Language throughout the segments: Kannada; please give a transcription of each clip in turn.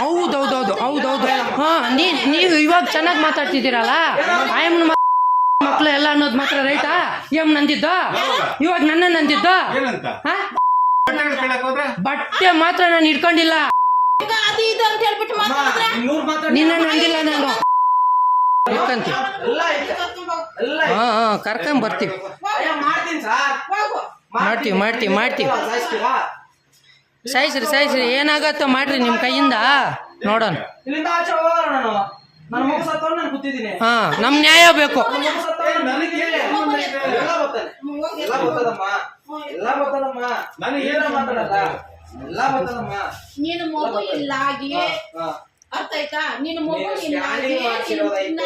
ಹೌದೌದೌದು ಹೌದೌದು ಹಾ ನೀ ನೀವು ಇವಾಗ ಚೆನ್ನಾಗಿ ಮಾತಾಡ್ತಿದ್ದೀರಲ್ಲ? ಆಯಮ್ಮನ ಮಕ್ಕಳು ಎಲ್ಲ ಅನ್ನೋದು ಮಾತ್ರ ರೈಟಾ? ಎಂ ನಂದಿದ್ದ? ಇವಾಗ ನನ್ನ ನಂದಿದ್ದ? ಹಾ? ಬಟ್ಟೆ ಮಾತ್ರ ನಾನು ಇಟ್ಕೊಂಡಿಲ್ಲ. ಈಗ ಅದು ಇದು ಅಂತ ಹೇಳ್ಬಿಟ್ಟು ಮಾತಾಡಿದ್ರೆ? ನಿನ್ನ ನಂದಿಲ್ಲ ನಾನು. ಹಾ ಹಾ ಕರ್ಕೊಂಡ್ ಬರ್ತೀವಿ ಮಾಡ್ತೀನಿ ಸಾರ್. ಹೋಗು. ಮಾಡ್ತೀವಿ ಮಾಡ್ತೀವಿ ಮಾಡ್ತೀವಿ. ಸಾಯಿಸ್ರಿ ಸಾಯಿಸ್ರಿ ಏನಾಗತ್ತೋ ಮಾಡ್ರಿ ನಿಮ್ಮ ಕೈಯಿಂದ. ನೋಡೋಣ. ಇಲ್ಲಿಂದ ಆಚೆ ಹೋಗೋಣ ನಾನು. ನನ್ನ ಮಗು ಸತ್ತವನು ನಾನು ಕೂತಿದ್ದೀನಿ. ಹಾ ನಮ್ ನ್ಯಾಯ ಬೇಕು. ನನ್ನ ಮಗು ಸತ್ತವನು ನನಗೆ ಎಲ್ಲ ಎಲ್ಲ ಗೊತ್ತದಮ್ಮ. ಎಲ್ಲ ಗೊತ್ತದಮ್ಮ. ನನಗೆ ಏನು ಏನು ಮಾತಾಡಲ್ಲ ಎಲ್ಲ ಗೊತ್ತದಮ್ಮ. ನೀನು ಮಗು ಇಲ್ಲ ಆಗಿ ಹಾ. ಅರ್ಥ ಆಯ್ತಾ? ನೀನು ಮಗು ಇಲ್ಲ ಆಗಿ ನಾನು ನಿನ್ನ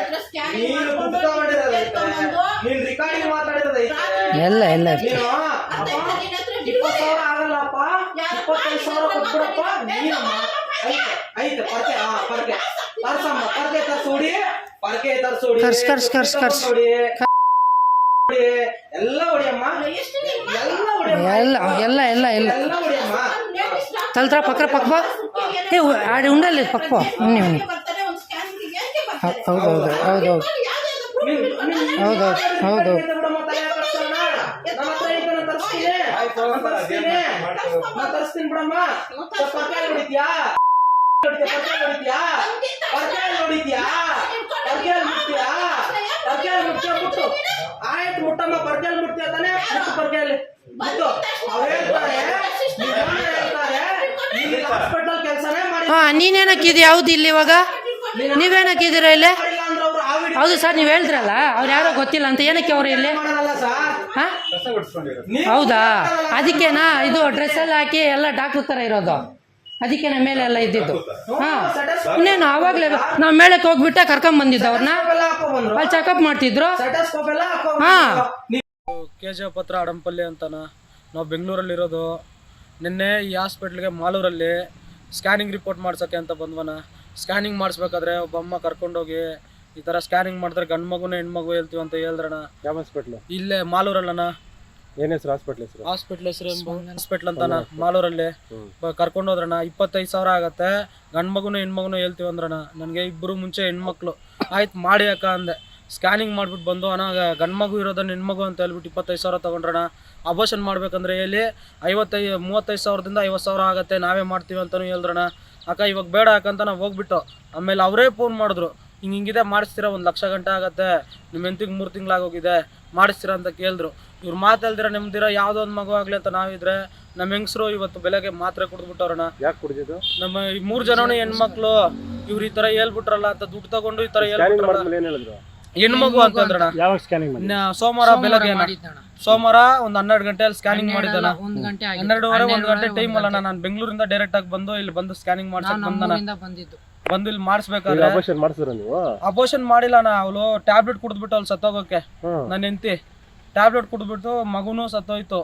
ಹತ್ರ ನೀನು ಮಾಡ್ಕೊಂಡು ಕುತ್ಕೊಂಡಿರೋದೈತೆ. ಎತ್ಕೊಂಡ್ಬಂದು ನೀನು ರಿಕಾರ್ಡಿಂಗ್ ಮಾತಾಡಿರೋದೈತೆ. ಎಲ್ಲ ಎಲ್ಲ. ನೀನು ಅರ್ಥ ಆಯ್ತಾ ನಿನ್ನ ಹತ್ರ ಇಪ್ಪತ್ತು ಸಾವಿರ ಇಪ್ಪತ್ತೈದು ಸಾವಿರ ಕೊಟ್ಬಿಡಪ್ಪ ನೀನಮ್ಮ ಐತೆ ಐತೆ ಪರ್ಕೆ ಹಾ ಪರ್ಕೆ. ತರ್ಸಮ್ಮ ಪರ್ಕೆ ತರ್ಸೋಡಿ ಪರ್ಕೆ ತರ್ಸೋಡಿ ಕರ್ಸ್, ಕರ್ಸ್, ಕರ್ಸ್, ಕರ್ಸ್. ಎಲ್ಲ ಹೊಡಿಯಮ್ಮ. ಎಲ್ಲ ಹೊಡಿಯಮ್ಮ. ಎಲ್ಲ ಎಲ್ಲ ಎಲ್ಲ ಎಲ್ಲ. ಹೊಡಿಯಮ್ಮ. ತಲ್ತ್ರ ಪಕ್ರ ಪಕ್ಕ ಬಾ. ಏ ಆಡಿ ಉಂಡಲ್ಲಿ ಪಕ್ಕ ಬಾ. ಉಣ್ಣಿ ಉಣ್ಣಿ. ಬರ್ತಾರೆ ಒಂದು ಹೌದು ಏನಕ್ಕೆ ಬರ್ತಾರೆ ಹೌದು ಹೌದು ಹೌದು ಹೌದು ಯಾವ್ದಾದ್ರು proof ನೀನು- ಇಟ್ಕೊಂಡು ನೀನು- ಹೌದು ಹೌದು ಪರ್ಕೆ ಬಿಡಮ್ಮ, ತಲೆ ಕರ್ಸೋಣ. ನಮ್ಮ ಹತ್ರ ಐತೆ, ನಾನು ತರ್ಸ್ತೀನಿ. ಬಿಡಮ್ಮ. ಹೊಡಿತ್ಯಾ? ಹೊಡಿತ್ಯಾ? ಹೊಡಿತ್ಯಾ? ಮುಟ್ತೀಯಾ? ಮುಟ್ಟು. ಆಯ್ತು ಮುಟ್ಟಮ್ಮ ಪರ್ಕೆ ಮುಟ್ತೀಯಾ ತಾನೇ? ಮುಟ್ಟು ಪರ್ಕೆಯಲ್ಲಿ ಮುಟ್ಟು. ಅವ್ರು ಹೇಳ್ತಾರೆ. ನಿಧಾನ ಹೇಳ್ತಾರೆ? ನೀನು ಹಾಸ್ಪಿಟಲ್ ಕೆಲಸನೇ ಮಾಡಿ ಹಾ ನೀನೇನಕ್ಕಿದ್ಯಾ ಯಾವ್ದು ಇಲ್ಲಿ ಇವಾಗ? ನೀವೇನಕ್ಕಿದ್ದೀರಾ ಇಲ್ಲಿ? ಹೌದು ಸರ್ ನೀವು ಹೇಳಿದ್ರಲ್ಲ. ಅವ್ರು ಯಾರೋ ಗೊತ್ತಿಲ್ಲ ಅಂತ. ಏನಕ್ಕೆ ಅವ್ರು ಇಲ್ಲಿ? ಹೌದಾ? ಅದಕ್ಕೆನಾ? ಇದು ಡ್ರೆಸ್ ಎಲ್ಲ ಹಾಕಿ ಎಲ್ಲ ಡಾಕ್ಟರ್ ತರ ಇರೋದು. ಅದಕ್ಕೆ ನಮ್ಮ ಮೇಲೆ ಎಲ್ಲ ಇದ್ದಿದ್ದು. ಹಾ. ಇನ್ನೇನು ಅವಾಗಲೇ ನಾವು ಮೇಳಕ್ಕೆ ಹೋಗ್ಬಿಟ್ಟೆ ಕರ್ಕೊಂಡ್ ಬಂದಿದ್ದು ಅವ್ರನ್ನ. ಅಲ್ಲಿ ಚೆಕಪ್ ಮಾಡ್ತಿದ್ರು. ಸೆಟಸ್ಕೋಪ್ ಎಲ್ಲ ಹಾಕೋ ಹಾ. ಕೆ ಜಿ ಪತ್ರ ಅಡಂಪಲ್ಲಿ ಅಂತನ? ನಾವು ಬೆಂಗಳೂರಲ್ಲಿರೋದು. ನಿನ್ನೆ ಈ ಹಾಸ್ಪಿಟ್ಲಿಗೆ ಮಾಲೂರಲ್ಲಿ ಸ್ಕ್ಯಾನಿಂಗ್ ರಿಪೋರ್ಟ್ ಮಾಡ್ಸೋಕ್ಕೆ ಅಂತ ಬಂದ್ವನ. ಸ್ಕ್ಯಾನಿಂಗ್ ಮಾಡಿಸ್ಬೇಕಾದ್ರೆ ಒಬ್ಬ ಅಮ್ಮ ಕರ್ಕೊಂಡೋಗಿ ಈ ಥರ ಸ್ಕ್ಯಾನಿಂಗ್ ಮಾಡಿದ್ರೆ ಗಂಡು ಮಗುನೇ ಹೆಣ್ಮಗು ಹೇಳ್ತೀವಿ ಅಂತ ಹೇಳಿದ್ರಣ. ಯಾವ ಹಾಸ್ಪಿಟ್ಲು? ಇಲ್ಲೇ ಮಾಲೂರಲ್ಲಣ್ಣ ಏನ್ ಹೆಸರು? ಹಾಸ್ಪಿಟ್ಲ್ ಹೆಸರು? ಹಾಸ್ಪಿಟ್ಲ್ ಹೆಸರು ಹಾಸ್ಪಿಟ್ಲ್ ಅಂತ ಮಾಲೂರಲ್ಲಿ ಕರ್ಕೊಂಡು ಹೋದ್ರಣ ಇಪ್ಪತ್ತೈದು ಸಾವಿರ ಆಗತ್ತೆ. ಗಂಡು ಮಗುನು ಹೆಣ್ಮಗುನು ಹೇಳ್ತೀವಿ ಅಂದ್ರಣ ನನಗೆ ಇಬ್ಬರು ಮುಂಚೆ ಹೆಣ್ಮಕ್ಳು. ಆಯ್ತು ಮಾಡಿ ಅಕ್ಕ ಅಂದೆ. ಸ್ಕ್ಯಾನಿಂಗ್ ಮಾಡ್ಬಿಟ್ಟು ಬಂದು ಅಣ್ಣ ಗಂಡು ಮಗು ಇರೋದನ್ನ ಹೆಣ್ಮಗು ಅಂತ ಹೇಳ್ಬಿಟ್ಟು ಇಪ್ಪತ್ತೈದು ಸಾವಿರ ತಗೊಂಡ್ರಣ ಅಬೋಷನ್ ಮಾಡ್ಬೇಕಂದ್ರೆ ಹೇಳಿ ಐವತ್ತೈದು ಮೂವತ್ತೈದು ಸಾವಿರದಿಂದ ಐವತ್ತು ಸಾವಿರ ಆಗತ್ತೆ. ನಾವೇ ಮಾಡ್ತೀವಿ ಅಂತಲೂ ಹೇಳಿದ್ರಣ ಅಕ್ಕ ಇವಾಗ ಬೇಡ ಅಕ್ಕಂತ ನಾವು ಹೋಗ್ಬಿಟ್ಟು. ಆಮೇಲೆ ಅವರೇ ಫೋನ್ ಮಾಡಿದ್ರು. ಹಿಂಗೆ ಹಿಂಗಿದೆ ಮಾಡಿಸ್ತೀರಾ ಒಂದು ಲಕ್ಷ ಗಂಟೆ ಆಗತ್ತೆ ನಿಮ್ಮ ಹೆಂತಿಗೆ ಮೂರು ತಿಂಗಳಾಗೋಗಿದೆ ಮಾಡಿಸ್ತೀರಾ ಅಂತ ಕೇಳಿದ್ರು. ಇವ್ರು ಮಾತಲ್ದಿರ ನಿಮ್ದಿರ ಯಾವುದೋ ಒಂದು ಮಗು ಆಗಲಿ ಅಂತ ನಾವಿದ್ರೆ ನಮ್ಮ ಹೆಂಗಸರು ಇವತ್ತು ಬೆಳಗ್ಗೆ ಮಾತ್ರೆ ಕುಡಿದ್ಬಿಟ್ಟವ್ರಣ. ಯಾಕೆ ಕುಡಿದಿದ್ದು? ನಮ್ಮ ಈ ಮೂರು ಜನನು ಹೆಣ್ಮಕ್ಳು ಇವ್ರು ಈ ಥರ ಹೇಳ್ಬಿಟ್ರಲ್ಲ ಅಂತ ದುಡ್ಡು ತಗೊಂಡು ಈ ಥರ ಹೇಳ್ಬಿಟ್ರಲ್ಲ. ಮಾಡಿದ್ಮೇಲೆ ಏನ್ ಹೇಳಿದ್ರು? ಹೆಣ್ಮಗು ಅಂತಂದ್ರಣ. ಯಾವಾಗ ಸ್ಕ್ಯಾನಿಂಗ್ ಸೋಮವಾರ ಬೆಳಗ್ಗೆ ಸೋಮವಾರ ಒಂದು ಹನ್ನೆರಡು ಗಂಟೆಯಲ್ಲಿ ಸ್ಕ್ಯಾನಿಂಗ್ ಮಾಡಿದ್ದಾನ ಒಂದ್ ಗಂಟೆ ಹನ್ನೆರಡುವರೆ ಒಂದು ಗಂಟೆ ಟೈಮ್ ಅಲ್ಲ ನಾನು ಬೆಂಗಳೂರಿಂದ ಡೈರೆಕ್ಟ್ ಆಗಿ ಬಂದು ಇಲ್ಲಿ ಬಂದು ಸ್ಕ್ಯಾನಿಂಗ್ ಮಾಡ್ಸಕ್ ಬಂದಿದ್ದು. ಬಂದು ಇಲ್ಲಿ ಮಾಡಿಸ್ಬೇಕಾದ್ರೆ ಆಪರೇಷನ್ ಮಾಡಿಸಿದ್ರ ನೀವು? ಅಪೋಷನ್ ಮಾಡಿಲ್ಲ ನಾ ಅವಳು ಟ್ಯಾಬ್ಲೆಟ್ ಕುಡಿದ್ಬಿಟ್ಟು ಅವ್ಳು ಸತ್ತೋಗೋಕೆ. ನನ್ನ ಹೆಂಡತಿ. ಟ್ಯಾಬ್ಲೆಟ್ ಕುಡಿದ್ಬಿಟ್ಟು ಮಗುನು ಸತ್ತೋಯ್ತು.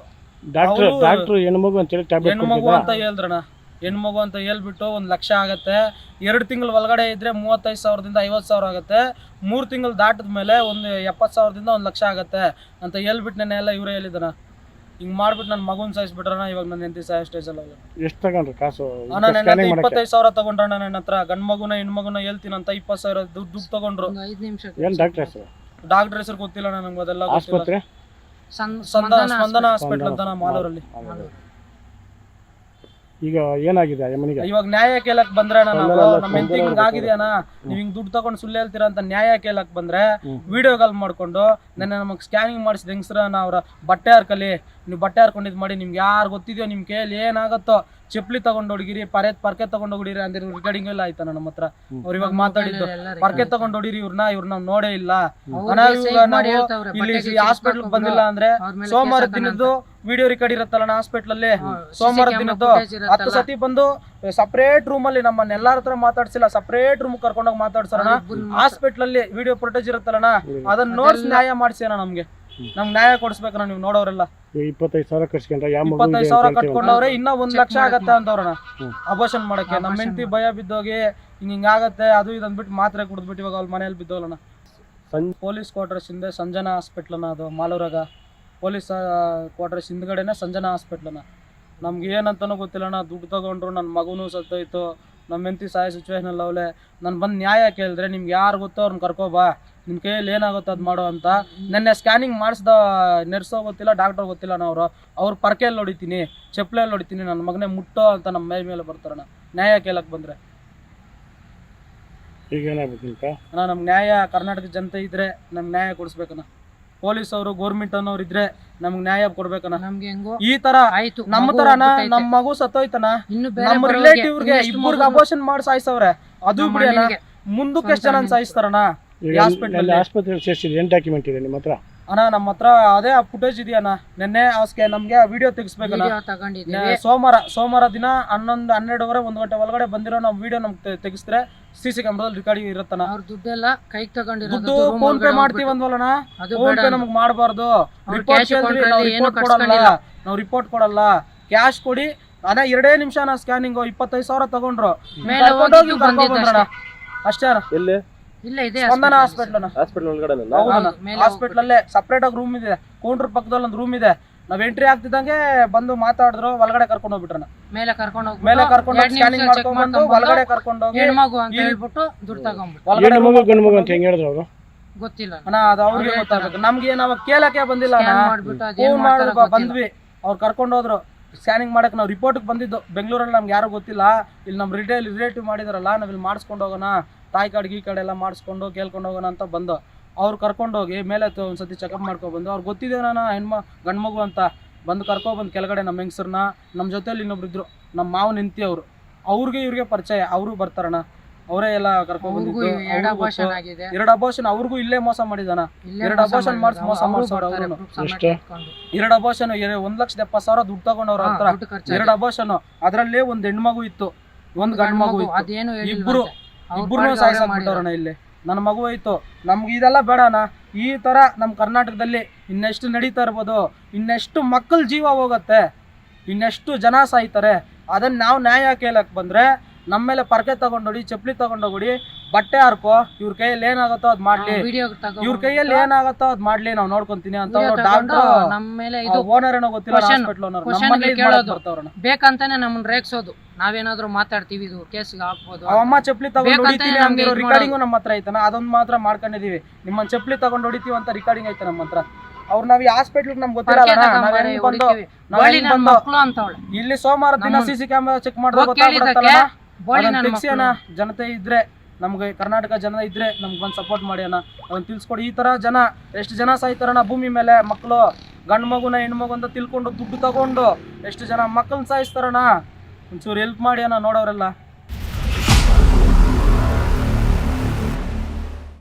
ಡಾಕ್ಟರ್ ಅವ್ರು- ಡಾಕ್ಟರ್ ಹೆಣ್ಮಗು ಅಂತ ಹೇಳಿ ಟ್ಯಾಬ್ಲೆಟ್ ಹೆಣ್ಮಗು ಅಂತ ಹೇಳಿದ್ರಣ ಹೆಣ್ಮಗು ಅಂತ ಹೇಳ್ಬಿಟ್ಟು ಒಂದು ಲಕ್ಷ ಆಗತ್ತೆ. ಎರಡು ತಿಂಗಳು ಒಳಗಡೆ ಇದ್ರೆ ಮೂವತ್ತೈದು ಸಾವಿರದಿಂದ ಐವತ್ತು ಸಾವಿರ ಆಗುತ್ತೆ. ಮೂರು ತಿಂಗಳು ದಾಟಿದ ಮೇಲೆ ಒಂದು ಎಪ್ಪತ್ತು ಸಾವಿರದಿಂದ ಒಂದು ಲಕ್ಷ ಆಗತ್ತೆ ಅಂತ ಹೇಳ್ಬಿಟ್ಟು ನೆನ್ನೆ ಎಲ್ಲ ಇವರೇ ಹೇಳಿದನ ಹಿಂಗೆ ಮಾಡ್ಬಿಟ್ಟು ನನ್ನ ಮಗುನ್ ಸಾಯಿಸ್ಬಿಟ್ರಣ ಇವಾಗ ನನ್ನ ಹೆಂಡತಿ ಸಾಯೋ ಸ್ಟೇಜಲ್ಲಿ ಎಷ್ಟು ತಗೊಂಡ್ರಿ ಕಾಸು? ನನ್ನ ಇಪ್ಪತ್ತೈದು ಸಾವಿರ ತಗೊಂಡ್ರಣ್ಣ ನನ್ನ ಹತ್ರ. ಗಂಡ್ ಮಗುನ ಹೆಣ್ಮಗುನ ಹೇಳ್ತೀನಿ ಅಂತ ಇಪ್ಪತ್ತು ಸಾವಿರ ದುಡ್ಡು ದುಡ್ಡು ತಗೊಂಡ್ರು. ಐದು ನಿಮಿಷ ಏನ್ ಡಾಕ್ಟರ್ ಹೆಸರು? ಡಾಕ್ಟರ್ ಹೆಸರು ಗೊತ್ತಿಲ್ಲ ನನಗೆ ಅದೆಲ್ಲ ಆಸ್ಪತ್ರೆ? ಸ್ಪಂದನ ಸ್ಪಂದನ ಹಾಸ್ಪಿಟ್ಲ್ ಅಂತ ಮಾಲೂರಲ್ಲಿ. ಈಗ ಏನಾಗಿದೆ ಯಮನಿಗೆ? ಇವಾಗ ನ್ಯಾಯ ಕೇಳಕ್ ಬಂದ್ರೆ ನಾವು ನಮ್ಮ ಹೆಂಡತಿ ಹಿಂಗ್ ಆಗಿದೆಯಾ ನೀವ್ ಹಿಂಗ್ ದುಡ್ಡು ತಗೊಂಡು ಸುಳ್ಳು ಹೇಳ್ತೀರಾ ಅಂತ ನ್ಯಾಯ ಕೇಳಕ್ ಬಂದ್ರೆ ವಿಡಿಯೋ ಕಾಲ್ ಮಾಡ್ಕೊಂಡು ನನ್ನ ನಮಗ್ ಸ್ಕ್ಯಾನಿಂಗ್ ಮಾಡಿಸಿದ ನಾ ಅವ್ರ ಬಟ್ಟೆ ಹರ್ಕಲಿ ನೀವು ಬಟ್ಟೆ ಹರ್ಕೊಂಡಿದ್ ಮಾಡಿ ನಿಮ್ಗೆ ಯಾರು ಗೊತ್ತಿದೆಯೋ ನಿಮ್ಮ ಕೈಯಲ್ಲಿ ಏನಾಗುತ್ತೋ ಚಪ್ಪಲಿ ತಗೊಂಡು ಹೊಡಿಗಿರಿ ಪರೆ ಪರ್ಕೆ ತಗೊಂಡು ಹೊಡಿರಿ ಅಂದ್ರೆ ರಿಗಾರ್ಡಿಂಗ್ ಎಲ್ಲ ಆಯ್ತಾ ನಮ್ಮ ಹತ್ರ. ಅವ್ರು ಇವಾಗ ಮಾತಾಡಿದ್ದು ಪರ್ಕೆ ತಗೊಂಡು ಹೊಡಿರಿ ಇವ್ರನ್ನ ಇವ್ರನ್ನ ನಾವ್ ನೋಡೇ ಇಲ್ಲ. ಇಲ್ಲಿ ಹಾಸ್ಪಿಟಲ್ ಬಂದಿಲ್ಲ ಅಂದ್ರೆ ಸೋಮವಾರ ದಿನದ್ದು ವಿಡಿಯೋ ರೆಕಾರ್ಡ್ ಇರುತ್ತಲ್ಲ ಹಾಸ್ಪಿಟಲ್ ಅಲ್ಲಿ? ಸೋಮವಾರ ದಿನದ್ದು ಹತ್ತು ಸತಿ ಬಂದು ಸಪರೇಟ್ ರೂಮ್ ಅಲ್ಲಿ ನಮ್ಮನ್ನ ಎಲ್ಲಾರ ಹತ್ರ ಮಾತಾಡ್ಸಿಲ್ಲ ಸಪರೇಟ್ ರೂಮ್ ಕರ್ಕೊಂಡೋಗಿ ಮಾತಾಡ್ಸೋಣ. ಹಾಸ್ಪಿಟಲ್ ಅಲ್ಲಿ ವಿಡಿಯೋ ಫುಟೇಜ್ ಇರುತ್ತಲ್ಲಣ್ಣ ಅದನ್ನ ನೋಡ್ಸಿ ನ್ಯಾಯ ಮಾಡಿಸಿ ನಮ್ಗೆ? ನಮ್ಗೆ ನ್ಯಾಯ ಕೊಡಿಸ್ಬೇಕಣ್ಣ ನೀವು ನೋಡೋರೆಲ್ಲ. ಇಪ್ಪತ್ತೈದು ಸಾವಿರ ಕಟ್ಸ್ಕೊಂಡ್ರೆ ಯಾವ ಮಗು ಇಪ್ಪತ್ತೈದು ಸಾವಿರ ಕಟ್ಕೊಂಡವ್ರೆ ಇನ್ನ ಒಂದ್ ಲಕ್ಷ ಆಗತ್ತೆ ಅಂತವ್ರಣ ಹ್ಮ್. ಅಬೋಷನ್ ಮಾಡಕ್ಕೆ. ನಮ್ಮ ಹೆಂಡತಿ ಭಯ ಬಿದ್ದೋಗಿ ಹಿಂಗ್ ಹಿಂಗಾಗತ್ತೆ ಅದು ಇದು ಅಂದ್ಬಿಟ್ಟು ಮಾತ್ರೆ ಕುಡಿದ್ಬಿಟ್ಟು ಇವಾಗ ಅವ್ರ ಮನೇಲಿ ಬಿದ್ದೋಲಣ್ಣ ಸಂಜೆ ಪೊಲೀಸ್ ಕ್ವಾರ್ಟರ್ಸ್ ಹಿಂದೆ ಸಂಜನಾ ಹಾಸ್ಪಿಟ್ಲ್ ಅನ್ನ ಅದು ಮಾಲೂರಾಗ. ಪೊಲೀಸ್ ಕ್ವಾರ್ಟರ್ಸ್ ಹಿಂದ್ಗಡೆನೆ ಸಂಜನಾ ಹಾಸ್ಪಿಟ್ಲ್ ಅನ್ನ ನಮ್ಗೆ ಏನಂತನೂ ಗೊತ್ತಿಲ್ಲಣ್ಣ ದುಡ್ಡು ತಗೊಂಡ್ರು ನನ್ನ ಮಗುನೂ ಸತ್ತೋಯ್ತು. ನಮ್ಮ ಹೆಂಡತಿ ಸಾಯ ಸಿಚುವೇಶನ್ ಅವಳೆ. ನಾನು ಬಂದು ನ್ಯಾಯ ಕೇಳಿದ್ರೆ ನಿಮ್ಗೆ ಯಾರು ಗೊತ್ತೋ ಅವ್ರನ್ನ ಕರ್ಕೋಬಾ ನಿಮ್ಮ ಕೈಯಲ್ಲಿ ಏನಾಗುತ್ತೆ ಅದು ಮಾಡೋ ಅಂತ. ನೆನ್ನೆ ಸ್ಕ್ಯಾನಿಂಗ್ ಮಾಡಿಸ್ದ ನರ್ಸೋ ಗೊತ್ತಿಲ್ಲ ಡಾಕ್ಟರ್ ಗೊತ್ತಿಲ್ಲ ನಾವು ಅವ್ರ. ಪರ್ಕೆಯಲ್ಲಿ ಹೊಡಿತೀನಿ ಚಪ್ಪಲೆಯಲ್ಲಿ ಹೊಡಿತೀನಿ ನನ್ನ ಮಗನೇ ಮುಟ್ಟೋ ಅಂತ ನಮ್ಮ ಮೈ ಮೇಲೆ ಬರ್ತಾರಣ್ಣ ನ್ಯಾಯ ಕೇಳಕ್ ಬಂದ್ರೆ. ಅಣ್ಣ ನಮ್ಗೆ ನ್ಯಾಯ ಕರ್ನಾಟಕ ಜನತೆ ಇದ್ರೆ ನಮ್ಗೆ ನ್ಯಾಯ ಕೊಡಿಸ್ಬೇಕಣ್ಣ ಪೊಲೀಸ್ ಅವರು ಗೋರ್ಮೆಂಟ್ ಅನ್ನೋರು ಇದ್ರೆ ನಮ್ಗೆ ನ್ಯಾಯ ಕೊಡ್ಬೇಕಣ್ಣ ನಮ್ಗೆ ಹೆಂಗೋ ಈ ತರ ಆಯ್ತು ನಮ್ಮ ತರ ತರನ ನಮ್ಮ ಮಗು ಸತ್ತೋಯ್ತನ ಇನ್ನು ನಮ್ಮ ರಿಲೇಟಿವ್ಗೆ ಇಬ್ಬರಿಗೆ ಅಬೋಷನ್ ಮಾಡಿ ಸಾಯಿಸವ್ರೆ. ಅದು ಬಿಡಿ ಮುಂದಕ್ಕೆ ಎಷ್ಟು ಜನ ಸಾಯಿಸ್ತಾರಣ್ಣ? ಈಗ ಅಲ್ಲಿ? ಆಸ್ಪತ್ರೆಯಲ್ಲಿ ಸೇರಿಸಿದ್ದು ಏನು ಡಾಕ್ಯುಮೆಂಟ್ ಇದೆ ನಿಮ್ಮ ಹತ್ರ ಅಣ್ಣ ನಮ್ಮ ಹತ್ರ ಅದೇ ಫುಟೇಜ್ ಇದೆಯಣ್ಣ. ನಿನ್ನೆ ಅವಸ್ಕೆ ನಮ್ಗೆ ವಿಡಿಯೋ ತೆಗಿಸ್ಬೇಕಣ್ಣ. ವಿಡಿಯೋ ತಗೊಂಡಿದ್ದೀವಿ. ನೆ- ಸೋಮವಾರ ಸೋಮವಾರ ದಿನ ಹನ್ನೊಂದು ಹನ್ನೆರಡುವರೆ ಒಂದು ಗಂಟೆ ಒಳಗಡೆ ಬಂದಿರೋ ನಾವು ವಿಡಿಯೋ ನಮ್ಗೆ ತೆಗಿಸಿದ್ರೆ ಸಿ ಸಿ ಕ್ಯಾಮ್ರಾದಲ್ಲಿ ರೆಕಾರ್ಡಿಂಗ್ ಇರುತ್ತಣ್ಣ. ಅವ್ರ ದುಡ್ಡೆಲ್ಲ ಕೈಗೆ ತಗೊಂಡಿರೋದು ದುಡ್ಡು room ಫೋನ್ ಪೇ ಮಾಡ್ತೀವಿ ಅಂದ್ವಲ್ಲಣ್ಣ. ಅದು ಫೋನ್ ಬೇಡ. ಪೇ ಅಂದ್ರು. ನಮ್ಗೆ ಮಾಡಬಾರ್ದು. ಅವ್ರು ರಿಪೋರ್ಟ್ cash ಏನು ರಿಪೋರ್ಟ್ ಕೊಡಲ್ಲ. ಕಟ್ಸ್ಕೊಂಡಿಲ್ಲ. ನಾವು ರಿಪೋರ್ಟ್ ಕೊಡಲ್ಲ. ಕ್ಯಾಶ್ ಕೊಡಿ. ಅದೇ ಎರಡೇ ನಿಮಿಷ ನಾ ಸ್ಕ್ಯಾನಿಂಗ್ ಇಪ್ಪತ್ತೈದು ಸಾವಿರ ತಗೊಂಡ್ರು. ಮೇಲೆ ಕರ್ಕೊಂಡ್ ಹೋಗಿ ಹೋಗಿ ಕರ್ಕೊಂಡ್ ಬಂದಿದ್ದು ಬಂದ್ರಣ್ಣ. ಅಷ್ಟೇ ಅಣ್ಣ. ಎಲ್ಲಿ? ಇಲ್ಲ ಇದೆ ಸ್ಪಂದನ hospital. ಹಾಸ್ಪಿಟ್ಲ್ ಹಾಸ್ಪಿಟಲ್ ಒಳಗಡೆ ಹೌದಣ್ಣ ಹೌದು, ಮೇಲೆ ಹಾಸ್ಪಿಟಲ್ ಅಲ್ಲೇ ಸಪ್ರೇಟ್ ಆಗಿ ರೂಮ್ ಇದೆ. ಕೌಂಟರ್ ಪಕ್ಕದಲ್ಲಿ ಒಂದು ರೂಮ್ ಇದೆ. ನಾವ್ ಎಂಟ್ರಿ ಆಗ್ತಿದ್ದಂಗೆ ಬಂದು ಮಾತಾಡಿದ್ರು ಒಳಗಡೆ ಕರ್ಕೊಂಡು ಹೋಗ್ಬಿಟ್ರ ಮೇಲೆ ಕರ್ಕೊಂಡು ಹೋಗಿ ಮೇಲೆ ಕರ್ಕೊಂಡು ಸ್ಕ್ಯಾನಿಂಗ್ ಮಾಡ್ಕೊಂಡು ಬಂದು ಒಳಗಡೆ ಕರ್ಕೊಂಡು ಹೋಗಿ ಹೆಣ್ಮಗು ಅಂತ ಹೇಳ್ಬಿಟ್ಟು ದುಡ್ಡು ತಗೊಂಡ್ಬಿಟ್ಟು. ಒಳಗಡೆ ಹೆಣ್ಣು ಮಗು ಗಂಡು ಮಗು ಅಂತ ಹೆಂಗೆ ಹೇಳಿದ್ರು ಅವರು? ಗೊತ್ತಿಲ್ಲ. ಅಣ್ಣ ಅದು ಅವ್ರಿಗೆ ಗೊತ್ತಾಗ್ಬೇಕು. ನಮ್ಗೆ ನಾವು ಕೇಳಕ್ಕೆ ಬಂದಿಲ್ಲ ಮಾಡ್ಬಿಟ್ಟು. ಬಂದ್ವಿ. ಅವ್ರು ಕರ್ಕೊಂಡು ಹೋದ್ರು. ಸ್ಕ್ಯಾನಿಂಗ್ ಮಾಡಕ್ ನಾವು ರಿಪೋರ್ಟ್ಗೆ ಬಂದಿದ್ದು. ಬೆಂಗಳೂರಲ್ಲಿ ನಮ್ಗೆ ಯಾರು ಗೊತ್ತಿಲ್ಲ. ಇಲ್ಲಿ ನಮ್ಮ ರಿಟೇಲ್ ರಿಲೇಟಿವ್ ಮಾಡಿದಾರಲ್ಲ ನಾವ್ ಇಲ್ಲಿ ಮಾಡಿಸ್ಕೊಂಡು ಹೋಗೋಣ. ತಾಯಿ ಕಾರ್ಡ್ ಗೀ ಕಾರ್ಡ್ ಎಲ್ಲ ಮಾಡಿಸ್ಕೊಂಡು ಕೇಳ್ಕೊಂಡು ಹೋಗೋಣ ಅಂತ ಬಂದು ಅವ್ರು ಕರ್ಕೊಂಡು ಹೋಗಿ ಮೇಲೆ ಒಂದು ಸತಿ ಚೆಕಪ್ ಮಾಡ್ಕೊಬಂದು ಬಂದು ಅವ್ರು ಗೊತ್ತಿದೆ ನಾನು ಹೆಣ್ಮ ಗಂಡು ಮಗು ಅಂತ ಬಂದು ಕರ್ಕೊಬಂದು ಕೆಳಗಡೆ ನಮ್ಮ ಹೆಂಗಸರ್ನ ನಮ್ಮ ಜೊತೆಯಲ್ಲಿ ಇನ್ನೊಬ್ರು ಇದ್ರು ನಮ್ಮ ಮಾವ ನಿಂತಿ ಅವರು. ಅವ್ರಿಗೆ ಇವ್ರಿಗೆ ಪರಿಚಯ ಅವರು ಬರ್ತಾರಣ್ಣ. ಅವರೇ ಎಲ್ಲ ಕರ್ಕೊಂಡು ಅವ್ರಿಗೂ ಬಂದಿದ್ದು ಎರಡು ಅವ್ರಿಗೂ ಆಗಿದೆ. ಎರಡು ಅಬೋಷನ್ ಅವ್ರಿಗೂ ಇಲ್ಲೇ ಮೋಸ ಮಾಡಿದಾನ ಎರಡು ಅಬೋಷನ್ ಮಾಡ್ಸಿ- ಮೋಸ ಅವ್ರು ಅವರು. ಎರಡು ಅಬೋಷನ್ ಒಂದ್ ಲಕ್ಷದ ಎಪ್ಪತ್ತು ಸಾವಿರ ದುಡ್ಡು ತಗೊಂಡವ್ರ ಹತ್ರ. ಎರಡು ಅಬೋಷನ್ ಅದ್ರಲ್ಲೇ ಒಂದ್ ಹೆಣ್ಮಗು ಇತ್ತು ಒಂದ್ ಗಂಡ್ ಮಗು ಇತ್ತು. ಸಾಯಿಸಾಕ್ಬಿಟ್ಟವ್ರಣ ಇಲ್ಲಿ. ನನ್ನ ಮಗು ಹೋಯ್ತು. ನಮ್ಗೆ ಇದೆಲ್ಲ ಬೇಡಣ ಈ ತರ ನಮ್ಮ ಕರ್ನಾಟಕದಲ್ಲಿ ಇನ್ನೆಷ್ಟು ನಡೀತಾ ಇರ್ಬೋದು ಇನ್ನೆಷ್ಟು ಮಕ್ಕಳ ಜೀವ ಹೋಗತ್ತೆ ಇನ್ನೆಷ್ಟು ಜನ ಸಾಯ್ತಾರೆ ಅದನ್ನ ನಾವು ನ್ಯಾಯ ಕೇಳಕ್ ಬಂದ್ರೆ ನಮ್ಮ ಮೇಲೆ ಪರ್ಕೆ ತಗೊಂಡೋಡಿ ಚಪ್ಪಲಿ ತಗೊಂಡೋಗಿ ಬಟ್ಟೆ ಹಾರ್ಕೋ ಇವ್ರ ಕೈಯಲ್ಲಿ ಏನಾಗತ್ತೋ ಅದ್ ಮಾಡ್ಲಿ. ವಿಡಿಯೋ ಇವ್ರ ಕೈಯಲ್ಲಿ ಏನಾಗತ್ತೋ ಅದ್ ಮಾಡ್ಲಿ ನಾವ್ ನೋಡ್ಕೊಂತೀನಿ ಅಂತ ಡಾಕ್ಟರ್ ನಮ್ಮ ಮೇಲೆ ಇದು ಓನರ್ ಏನೋ ಗೊತ್ತಿಲ್ಲ ಹಾಸ್ಪಿಟಲ್ ಓನರ್ ಕೇಳೋದು. ಬೇಕಂತಾನೆ ನಮ್ಮನ್ನ ರೇಗ್ಸೋದು. ನಾವೇನಾದ್ರೂ ಮಾತಾಡ್ತೀವಿ ಇದು ಕೇಸ್ಗೆ ಹಾಕ್ಬೋದು ಅವಮ್ಮ ಚಪ್ಪಲಿ ತಗೊಂಡು ಹೊಡಿತೀವಿ ಅಂದಿರೋ ರಿಕಾರ್ಡಿಂಗು ನಮ್ಮ ಹತ್ರ ಐತನ? ಅದೊಂದ್ ಮಾತ್ರ ಮಾಡ್ಕೊಂಡಿದೀವಿ. ನಿಮ್ಮನ್ ಚಪ್ಪಲಿ ತಗೊಂಡು ಹೊಡಿತೀವಿ ಅಂತ ರಿಕಾರ್ಡಿಂಗ್ ಐತೆ ನಮ್ಮ ಹತ್ರ. ಅವ್ರು ನಾವ್ ಈ ಹಾಸ್ಪಿಟ್ಲ್ ನಮ್ಗೆ ಗೊತ್ತಿರಲ್ಲ ಇಲ್ಲಿ ಸೋಮವಾರ ದಿನ ಸಿಸಿ ಕ್ಯಾಮೆರಾ ಚೆಕ್ ಮಾಡಿದ್ರೆ ಮಕ್ಳು. ಜನತೆ ಇದ್ರೆ ನಮ್ಗೆ ಕರ್ನಾಟಕ ಜನ ಇದ್ರೆ ನಮ್ಗೆ ಬಂದು ಸಪೋರ್ಟ್ ಮಾಡಿ ಅಣ್ಣ. ಅವ್ನು ತಿಳ್ಸ್ಕೊಡಿ, ಈ ತರ ಜನ, ಎಷ್ಟು ಜನ ಸಾಯ್ತಾರಣ್ಣ ಭೂಮಿ ಮೇಲೆ ಮಕ್ಕಳು ಗಂಡು ಮಗುನ ಹೆಣ್ಮಗು ಮಗು ಅಂತ ತಿಳ್ಕೊಂಡು ದುಡ್ಡು ತಗೊಂಡು ಎಷ್ಟು ಜನ ಮಕ್ಕಳನ್ನ ಸಾಯಿಸ್ತಾರಣ್ಣ? ಒಂಚೂರು ಹೆಲ್ಪ್ ಮಾಡಿ ಅಣ್ಣ ನೋಡೋರೆಲ್ಲ.